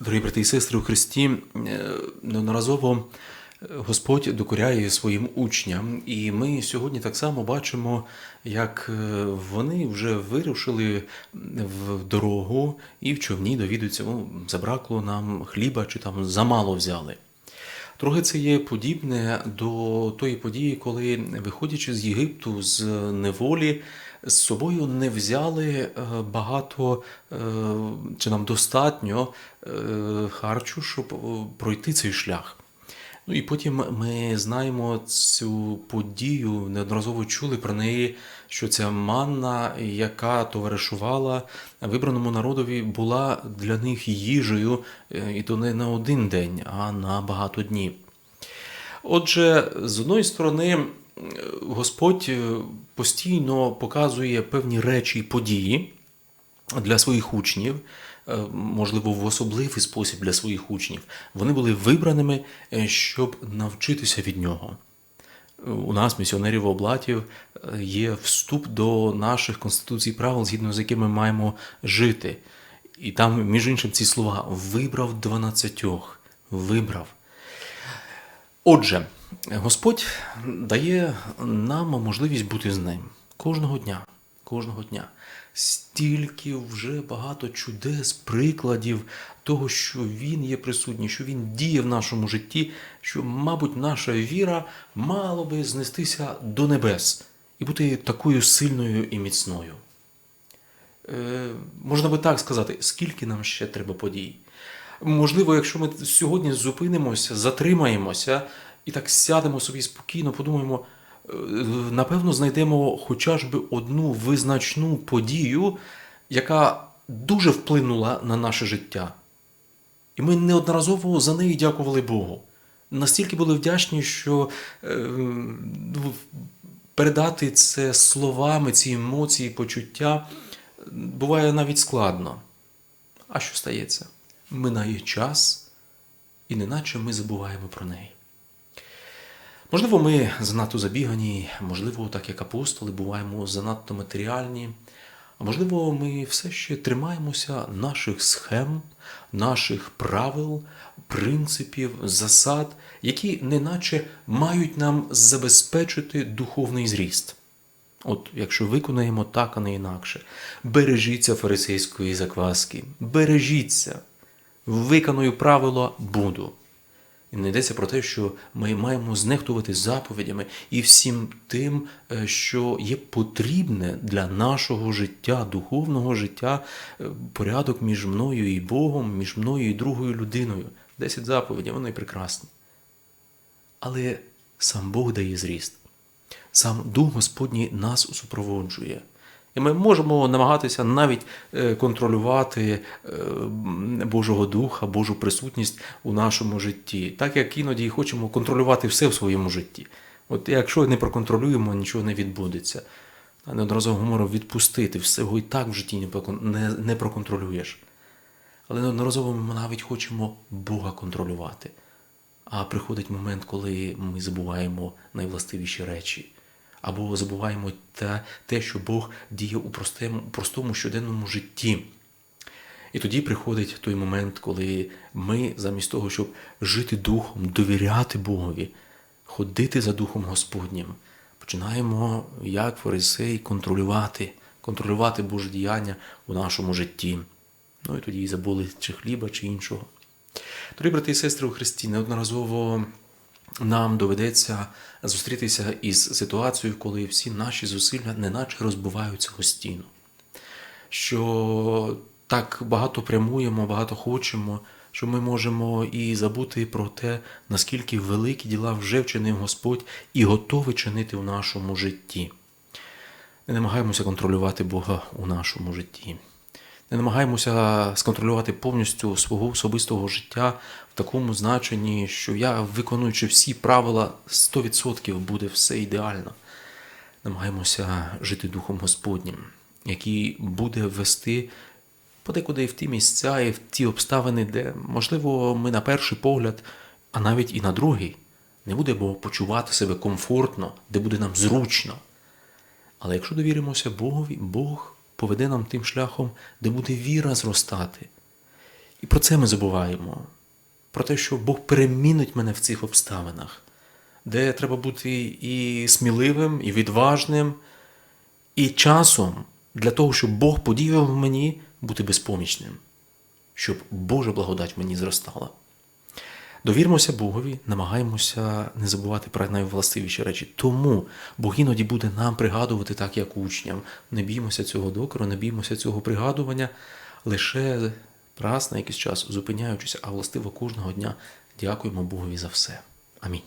Дорогі брати і сестри у Христі, е, неодноразово Господь докоряє своїм учням, і ми сьогодні так само бачимо, як е, вони вже вирушили в дорогу і в човні довідуються, ну, забракло нам хліба чи там замало взяли. Трохи це є подібне до тої події, коли, виходячи з Єгипту з неволі, з собою не взяли е, багато е, чи нам достатньо е, харчу, щоб пройти цей шлях. Ну і потім ми знаємо цю подію, неодноразово чули про неї, що ця манна, яка товаришувала вибраному народові, була для них їжею, і то не на один день, а на багато днів. Отже, з одної сторони, Господь постійно показує певні речі і події для своїх учнів. Е, можливо, в особливий спосіб для своїх учнів. Вони були вибраними, е, щоб навчитися від нього. У нас, місіонерів облатів, е, є вступ до наших конституцій правил, згідно з якими ми маємо жити. І там, між іншим, ці слова вибрав дванадцятьох. Вибрав. Отже, Господь дає нам можливість бути з ним кожного дня. Кожного дня стільки вже багато чудес, прикладів того, що Він є присутній, що Він діє в нашому житті, що, мабуть, наша віра мала би знестися до небес і бути такою сильною і міцною. Е, Можна би так сказати, скільки нам ще треба подій. Можливо, якщо ми сьогодні зупинимося, затримаємося і так сядемо собі спокійно, подумаємо. Е, напевно, знайдемо хоча ж би одну визначну подію, яка дуже вплинула на наше життя. І ми неодноразово за неї дякували Богу. Настільки були вдячні, що е, ну, передати це словами, ці емоції, почуття буває навіть складно. А що стається? Минає час, і неначе ми забуваємо про неї. Можливо, ми занадто забігані, можливо, так як апостоли, буваємо занадто матеріальні, а можливо, ми все ще тримаємося наших схем, наших правил, принципів, засад, які неначе мають нам забезпечити духовний зріст. От, якщо виконаємо так, а не інакше, бережіться фарисейської закваски, бережіться, виконую правило буду. І не йдеться про те, що ми маємо знехтувати заповідями і всім тим, е, що є потрібне для нашого життя, духовного життя, е, порядок між мною і Богом, між мною і другою людиною. Десять заповідей, вони прекрасні. Але сам Бог дає зріст, сам Дух Господній нас супроводжує. І ми можемо намагатися навіть е, контролювати е, Божого Духа, Божу присутність у нашому житті, так як іноді хочемо контролювати все в своєму житті. От якщо не проконтролюємо, нічого не відбудеться. Неодноразово говоримо відпустити, всього і так в житті не проконтролюєш. Але неодноразово ми навіть хочемо Бога контролювати. А приходить момент, коли ми забуваємо найвластивіші речі або забуваємо те, те, що Бог діє у простому, простому щоденному житті. І тоді приходить той момент, коли ми, замість того, щоб жити Духом, довіряти Богові, ходити за Духом Господнім, починаємо, як фарисей, контролювати, контролювати Боже діяння у нашому житті. Ну і тоді і забули чи хліба, чи іншого. Дорогі брати і сестри у Христі, неодноразово нам доведеться зустрітися із ситуацією, коли всі наші зусилля неначе розбиваються о стіну. Що так багато прямуємо, багато хочемо, що ми можемо і забути про те, наскільки великі діла вже вчинив Господь і готовий чинити в нашому житті. Не намагаємося контролювати Бога у нашому житті не намагаємося сконтролювати повністю свого особистого життя в такому значенні, що я, виконуючи всі правила, 100% буде все ідеально. Намагаємося жити Духом Господнім, який буде вести подекуди в ті місця і в ті обставини, де, можливо, ми на перший погляд, а навіть і на другий, не будемо почувати себе комфортно, де буде нам зручно. Але якщо довіримося Богові, Бог поведе нам тим шляхом, де буде віра зростати. І про це ми забуваємо. Про те, що Бог перемінить мене в цих обставинах, де треба бути і сміливим, і відважним, і часом для того, щоб Бог подіяв мені бути безпомічним, щоб Божа благодать мені зростала. Довірмося Богові, намагаємося не забувати про найвластивіші речі. Тому Бог іноді буде нам пригадувати так, як учням. Не біймося цього докору, не біймося цього пригадування, лише раз на якийсь час зупиняючись, а властиво кожного дня дякуємо Богові за все. Амінь.